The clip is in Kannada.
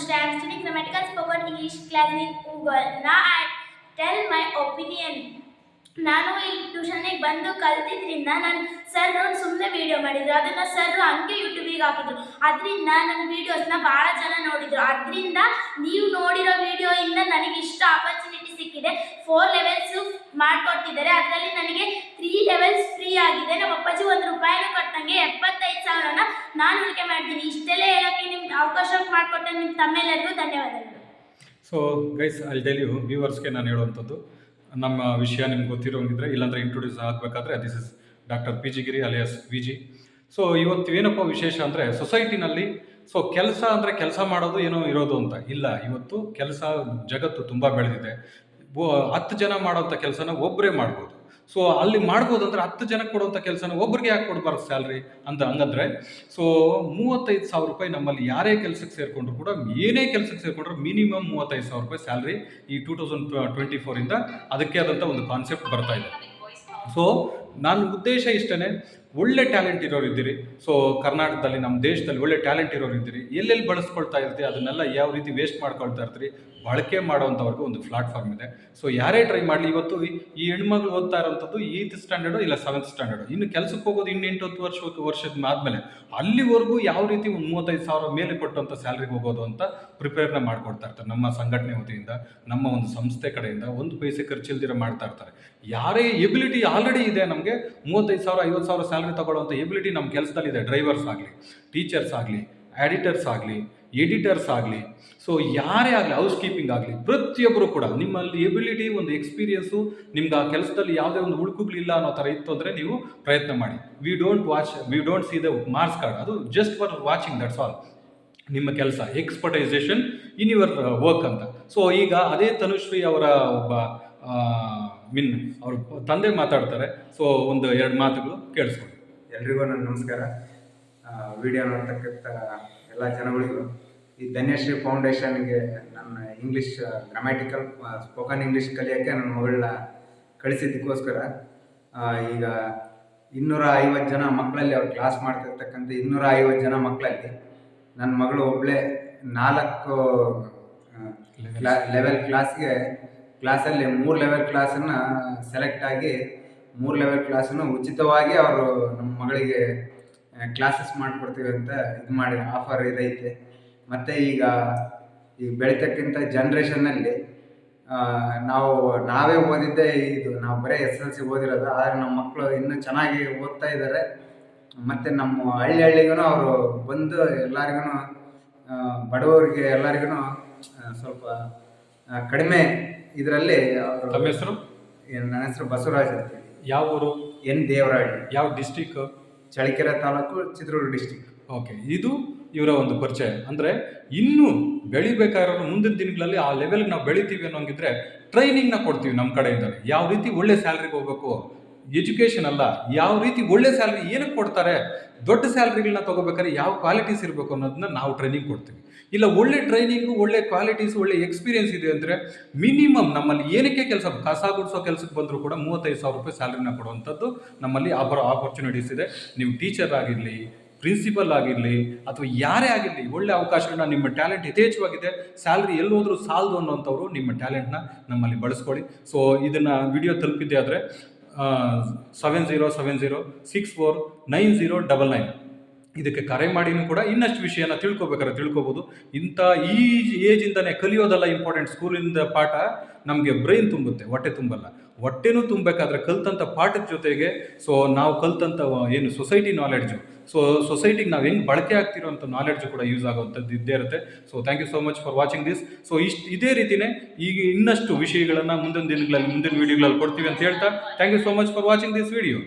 Anushka. I am studying grammatical spoken English class in Google. Now I tell my opinion. ನಾನು ಈ ಟ್ಯೂಷನಿಗೆ ಬಂದು ಕಲ್ತಿದ್ರಿಂದ ನಾನು ಸರ್ ನೋಡಿ ಸುಮ್ಮನೆ ವಿಡಿಯೋ ಮಾಡಿದ್ರು ಅದನ್ನ ಸರ್ ಹಂಗೆ ಯೂಟ್ಯೂಬಿಗೆ ಹಾಕಿದ್ರು ಅದರಿಂದ ನನ್ನ ವಿಡಿಯೋಸ್ನ ಭಾಳ ಜನ ನೋಡಿದ್ರು ಅದರಿಂದ ನೀವು ನೋಡಿರೋ ವಿಡಿಯೋಯಿಂದ ನನಗೆ ಇಷ್ಟ ಆಪರ್ಚುನಿಟಿ ಸಿಕ್ಕಿದೆ ಫೋರ್ ಲೆವೆಲ್ಸು ಮಾಡಿಕೊಡ್ತಿದ್ದಾರೆ ಅದರಲ್ಲಿ ನನಗೆ ತ್ರೀ ಲೆವೆಲ್ಸ್ ಫ್ರೀ ಆಗಿದೆ ನಮ್ಮ ಅಪ್ಪಾಜಿ ಒಂದು ರೂಪಾಯಿನೂ ಕೊಟ್ಟಂಗೆ ಎಪ್ಪತ್ತೈದು ಸಾವಿರನ ನಾನು ಉಳಿಕೆ ಮಾಡ್ತೀನಿ ಇಷ್ಟೆಲ್ಲ ಹೇಳೋಕ್ಕೆ ಅವಕಾಶ ನಿಮ್ಮ ತಮ್ಮೆಲ್ಲರಿಗೂ ಧನ್ಯವಾದಗಳು. ಸೊ ಗೈಸ್ ಅಲ್ಲಿ ಡೈಲಿ ವ್ಯೂವರ್ಸ್ಗೆ ನಾನು ಹೇಳುವಂಥದ್ದು, ನಮ್ಮ ವಿಷಯ ನಿಮ್ಗೆ ಗೊತ್ತಿರೋಂಗಿದ್ರೆ, ಇಲ್ಲಾಂದ್ರೆ ಇಂಟ್ರೊಡ್ಯೂಸ್ ಆಗಬೇಕಾದ್ರೆ this is doctor P G Giri alias V G so ಇವತ್ತು ಏನಪ್ಪ ವಿಶೇಷ ಅಂದರೆ ಸೊಸೈಟಿನಲ್ಲಿ ಸೊ ಕೆಲಸ ಅಂದರೆ ಕೆಲಸ ಮಾಡೋದು ಏನೋ ಇರೋದು ಅಂತ ಇಲ್ಲ. ಇವತ್ತು ಕೆಲಸ, ಜಗತ್ತು ತುಂಬ ಬೆಳೆದಿದೆ. ಹತ್ತು ಜನ ಮಾಡೋಂಥ ಕೆಲಸನ ಒಬ್ಬರೇ ಮಾಡ್ಬೋದು. ಸೊ ಅಲ್ಲಿ ಮಾಡ್ಬೋದು ಅಂದ್ರೆ ಹತ್ತು ಜನಕ್ಕೆ ಕೊಡುವಂಥ ಕೆಲಸನ ಒಬ್ಬರಿಗೆ ಯಾಕೆ ಕೊಡಬಾರ್ದು ಸ್ಯಾಲ್ರಿ ಅಂತ ಹಂಗಂದ್ರೆ ಸೊ ಮೂವತ್ತೈದು ಸಾವಿರ ರೂಪಾಯಿ ನಮ್ಮಲ್ಲಿ ಯಾರೇ ಕೆಲಸಕ್ಕೆ ಸೇರಿಕೊಂಡ್ರು ಕೂಡ, ಏನೇ ಕೆಲಸಕ್ಕೆ ಸೇರಿಕೊಂಡ್ರು ಮಿನಿಮಮ್ ಮೂವತ್ತೈದು ಸಾವಿರ ರೂಪಾಯಿ ಸ್ಯಾಲ್ರಿ ಈ ಟೂ ತೌಸಂಡ್ ಟ್ವೆಂಟಿ ಫೋರಿಂದ ಅದಕ್ಕೆ ಆದಂಥ ಒಂದು ಕಾನ್ಸೆಪ್ಟ್ ಬರ್ತಾ ಇದೆ. ಸೊ ನನ್ನ ಉದ್ದೇಶ ಇಷ್ಟೇ ಒಳ್ಳೆ ಟ್ಯಾಲೆಂಟ್ ಇರೋರು ಇದ್ದೀರಿ. ಸೊ ಕರ್ನಾಟಕದಲ್ಲಿ ನಮ್ಮ ದೇಶದಲ್ಲಿ ಒಳ್ಳೆ ಟ್ಯಾಲೆಂಟ್ ಇರೋರು ಇದ್ದೀರಿ. ಎಲ್ಲೆಲ್ಲಿ ಬಳಸ್ಕೊಳ್ತಾ ಇರ್ತೀರಿ, ಅದನ್ನೆಲ್ಲ ಯಾವ ರೀತಿ ವೇಸ್ಟ್ ಮಾಡ್ಕೊಳ್ತಾ ಇರ್ತೀರಿ, ಬಳಕೆ ಮಾಡೋವಂಥವ್ರಿಗೂ ಒಂದು ಪ್ಲಾಟ್ಫಾರ್ಮ್ ಇದೆ. ಸೊ ಯಾರೇ ಟ್ರೈ ಮಾಡಲಿ, ಇವತ್ತು ಈ- ಹೆಣ್ಮಗಳು ಓದ್ತಾ ಇರೋಂಥದ್ದು ಏಯ್ತ್ ಸ್ಟ್ಯಾಂಡರ್ಡು ಇಲ್ಲ ಸೆವೆಂತ್ ಸ್ಟ್ಯಾಂಡರ್ಡು ಇನ್ನು ಕೆಲಸಕ್ಕೆ ಹೋಗೋದು ಇನ್ನು ಎಂಟು ಹತ್ತು ವರ್ಷ ವರ್ಷದ ಆದಮೇಲೆ ಅಲ್ಲಿವರೆಗೂ ಯಾವ ರೀತಿ ಒಂದು ಮೂವತ್ತೈದು ಸಾವಿರ ಮೇಲೆ ಕೊಟ್ಟಂಥ ಸ್ಯಾಲ್ರಿಗೆ ಹೋಗೋದು ಅಂತ ಪ್ರಿಪೇರ್ನ ಮಾಡ್ಕೊಡ್ತಾ ಇರ್ತಾರೆ ನಮ್ಮ ಸಂಘಟನೆ ವತಿಯಿಂದ, ನಮ್ಮ ಒಂದು ಸಂಸ್ಥೆ ಕಡೆಯಿಂದ. ಒಂದು ಪೈಸೆ ಖರ್ಚಿಲ್ದಿರ ಮಾಡ್ತಾ ಇರ್ತಾರೆ. ಯಾರೇ ಎಬಿಲಿಟಿ ಆಲ್ರೆಡಿ ಇದೆ ನಮಗೆ, ಮೂವತ್ತೈದು ಸಾವಿರ, ಐವತ್ತು ಸಾವಿರ ಸ್ಯಾಲ್ರಿ ತಗೊಳ್ಳೋಂಥ ಎಬಿಲಿಟಿ ನಮ್ಮ ಕೆಲಸದಲ್ಲಿದೆ. ಡ್ರೈವರ್ಸ್ ಆಗಲಿ, ಟೀಚರ್ಸ್ ಆಗಲಿ ಎಡಿಟರ್ಸ್ ಆಗಲಿ ಎಡಿಟರ್ಸ್ ಆಗಲಿ. ಸೊ ಯಾರೇ ಆಗಲಿ ಹೌಸ್ ಕೀಪಿಂಗ್ ಆಗಲಿ, ಪ್ರತಿಯೊಬ್ಬರು ಕೂಡ ನಿಮ್ಮಲ್ಲಿ ಎಬಿಲಿಟಿ, ಒಂದು ಎಕ್ಸ್ಪೀರಿಯನ್ಸು ನಿಮ್ಗೆ ಆ ಕೆಲಸದಲ್ಲಿ ಯಾವುದೇ ಒಂದು ಹುಡುಕುಗಳಿಲ್ಲ ಅನ್ನೋ ಥರ ಇತ್ತು ಅಂದರೆ ನೀವು ಪ್ರಯತ್ನ ಮಾಡಿ. We don't watch we don't see the marks card ಅದು just for watching that's all ನಿಮ್ಮ ಕೆಲಸ ಎಕ್ಸ್ಪರ್ಟೈಸೇಷನ್ ಇನ್ ಯುವರ್ ವರ್ಕ್ ಅಂತ. ಸೊ ಈಗ ಅದೇ ತನುಶ್ರೀ ಅವರ ಒಬ್ಬ ಮಿನ್ ಅವ್ರ ತಂದೆ ಮಾತಾಡ್ತಾರೆ. ಸೊ ಒಂದು ಎರಡು ಮಾತುಗಳು ಕೇಳಿಸ್ಕೊಂಡು. ಎಲ್ರಿಗೂ ನನ್ನ ನಮಸ್ಕಾರ. ವಿಡಿಯೋ ನೋಡ್ತಕ್ಕಂಥ ಎಲ್ಲ ಜನಗಳಿಗೂ ಈ ಧನ್ಯಶ್ರೀ ಫೌಂಡೇಶನ್ಗೆ ನನ್ನ ಇಂಗ್ಲೀಷ್ ಗ್ರಾಮ್ಯಾಟಿಕಲ್ ಸ್ಪೋಕನ್ ಇಂಗ್ಲೀಷ್ ಕಲಿಯೋಕ್ಕೆ ನನ್ನ ಮಗಳನ್ನ ಕಳಿಸಿದ್ದಕ್ಕೋಸ್ಕರ ಈಗ ಇನ್ನೂರ ಐವತ್ತು ಜನ ಮಕ್ಕಳಲ್ಲಿ ಅವ್ರು ಕ್ಲಾಸ್ ಮಾಡ್ತಿರ್ತಕ್ಕಂಥ ಇನ್ನೂರ ಐವತ್ತು ಜನ ಮಕ್ಕಳಲ್ಲಿ ನನ್ನ ಮಗಳು ಒಬ್ಬಳೇ ನಾಲ್ಕು ಲೆವೆಲ್ ಕ್ಲಾಸ್ಗೆ ಕ್ಲಾಸಲ್ಲಿ ಮೂರು ಲೆವೆಲ್ ಕ್ಲಾಸನ್ನು ಸೆಲೆಕ್ಟ್ ಆಗಿ ಮೂರು ಲೆವೆಲ್ ಕ್ಲಾಸನ್ನು ಉಚಿತವಾಗಿ ಅವರು ನಮ್ಮ ಮಗಳಿಗೆ ಕ್ಲಾಸಸ್ ಮಾಡಿಕೊಡ್ತೀವಿ ಅಂತ ಇದು ಮಾಡಿ ಆಫರ್ ಇದೈತೆ. ಮತ್ತು ಈಗ, ಈ ಬೆಳೀತಕ್ಕಂಥ ಜನ್ರೇಷನ್ನಲ್ಲಿ ನಾವು, ನಾವೇ ಓದಿದ್ದೇ ಇದು, ನಾವು ಬರೀ ಎಸ್ ಎಲ್ ಸಿ ಓದಿರೋದು, ಆದರೆ ನಮ್ಮ ಮಕ್ಕಳು ಇನ್ನೂ ಚೆನ್ನಾಗಿ ಓದ್ತಾ ಇದ್ದಾರೆ ಮತ್ತು ನಮ್ಮ ಹಳ್ಳಿ ಹಳ್ಳಿಗೂ ಅವರು ಬಂದು ಎಲ್ಲರಿಗೂ ಬಡವರಿಗೆ ಎಲ್ಲರಿಗೂ ಸ್ವಲ್ಪ ಕಡಿಮೆ ಇದರಲ್ಲಿ ತಮ್ಮ ಹೆಸರು? ನನ್ನ ಹೆಸರು ಬಸವರಾಜ್ ಅಂತ ಹೇಳಿ. ಯಾವ ಊರು? ಎನ್ ದೇವರಹಳ್ಳಿ ಯಾವ district Challakere taluk Chitradurga district okay ಇದು ಇವರ ಒಂದು ಪರಿಚಯ. ಅಂದರೆ ಇನ್ನೂ ಬೆಳಿಬೇಕಾಗಿರೋ ಮುಂದಿನ ದಿನಗಳಲ್ಲಿ ಆ ಲೆವೆಲ್ಗೆ ನಾವು ಬೆಳಿತೀವಿ ಅನ್ನೋಂಗಿದ್ರೆ ಟ್ರೈನಿಂಗ್ನ ಕೊಡ್ತೀವಿ ನಮ್ಮ ಕಡೆಯಿಂದ ಯಾವ ರೀತಿ ಒಳ್ಳೆ ಸ್ಯಾಲ್ರಿಗೆ ಹೋಗ್ಬೇಕು? ಎಜುಕೇಷನ್ ಅಲ್ಲ. ಯಾವ ರೀತಿ ಒಳ್ಳೆ ಸ್ಯಾಲ್ರಿ ಏನಕ್ಕೆ ಕೊಡ್ತಾರೆ? ದೊಡ್ಡ ಸ್ಯಾಲ್ರಿಗಳನ್ನ ತಗೋಬೇಕಾದ್ರೆ ಯಾವ ಕ್ವಾಲಿಟೀಸ್ ಇರಬೇಕು ಅನ್ನೋದನ್ನ ನಾವು ಟ್ರೈನಿಂಗ್ ಕೊಡ್ತೀವಿ. ಇಲ್ಲ, ಒಳ್ಳೆ ಟ್ರೈನಿಂಗು ಒಳ್ಳೆ ಕ್ವಾಲಿಟೀಸ್ ಒಳ್ಳೆ ಎಕ್ಸ್ಪೀರಿಯನ್ಸ್ ಇದೆ ಅಂದರೆ ಮಿನಿಮಮ್ ನಮ್ಮಲ್ಲಿ ಏನಕ್ಕೆ ಕೆಲಸ ಕಸ ಗುಡಿಸೋ ಕೆಲಸಕ್ಕೆ ಬಂದರೂ ಕೂಡ ಮೂವತ್ತೈದು ಸಾವಿರ ರೂಪಾಯಿ ಸ್ಯಾಲ್ರಿನ ಕೊಡುವಂಥದ್ದು ನಮ್ಮಲ್ಲಿ ಅಪರ ಆಪರ್ಚುನಿಟೀಸ್ ಇದೆ. ನೀವು ಟೀಚರ್ ಆಗಿರಲಿ ಪ್ರಿನ್ಸಿಪಲ್ ಆಗಿರಲಿ, ಅಥವಾ ಯಾರೇ ಆಗಿರಲಿ, ಒಳ್ಳೆ ಅವಕಾಶಗಳನ್ನ ನಿಮ್ಮ ಟ್ಯಾಲೆಂಟ್ ಯಥೇಚ್ಛವಾಗಿದೆ ಸ್ಯಾಲ್ರಿ ಎಲ್ಲೋದ್ರೂ ಸಾಲದು ಅನ್ನೋಂಥವ್ರು ನಿಮ್ಮ ಟ್ಯಾಲೆಂಟ್ನ ನಮ್ಮಲ್ಲಿ ಬಳಸ್ಕೊಳ್ಳಿ. ಸೊ ಇದನ್ನು ವಿಡಿಯೋ ತಲುಪಿದ್ದೆ ಆದರೆ seven zero seven zero six four nine zero double nine ಇದಕ್ಕೆ ಕರೆ ಮಾಡಿನೂ ಕೂಡ ಇನ್ನಷ್ಟು ವಿಷಯನ ತಿಳ್ಕೊಬೇಕಾದ್ರೆ ತಿಳ್ಕೊಬೋದು. ಇಂಥ ಈ ಏಜಿಂದನೇ ಕಲಿಯೋದಲ್ಲ ಇಂಪಾರ್ಟೆಂಟ್ ಸ್ಕೂಲಿಂದ ಪಾಠ ನಮಗೆ ಬ್ರೈನ್ ತುಂಬುತ್ತೆ, ಹೊಟ್ಟೆ ತುಂಬಲ್ಲ. ಹೊಟ್ಟೆನೂ ತುಂಬಬೇಕಾದ್ರೆ ಕಲ್ತಂಥ ಪಾಠದ ಜೊತೆಗೆ ಸೊ ನಾವು ಕಲ್ತಂಥ ಏನು ಸೊಸೈಟಿ ನಾಲೆಡ್ಜು ಸೊ ಸೊಸೈಟಿಗೆ ನಾವು ಹೆಂಗೆ ಬಳಕೆ ಆಗ್ತಿರೋ ಅಂಥ ನಾಲೆಡ್ಜು ಕೂಡ ಯೂಸ್ ಆಗುವಂಥದ್ದು ಇದ್ದೇ ಇರುತ್ತೆ. So thank you so much for watching this so ಇಷ್ಟು, ಇದೇ ರೀತಿಯೇ ಈಗ ಇನ್ನಷ್ಟು ವಿಷಯಗಳನ್ನು ಮುಂದಿನ ದಿನಗಳಲ್ಲಿ, ಮುಂದಿನ ವೀಡಿಯೋಗಳಲ್ಲಿ ಕೊಡ್ತೀವಿ ಅಂತ ಹೇಳ್ತಾ thank you so much for watching this video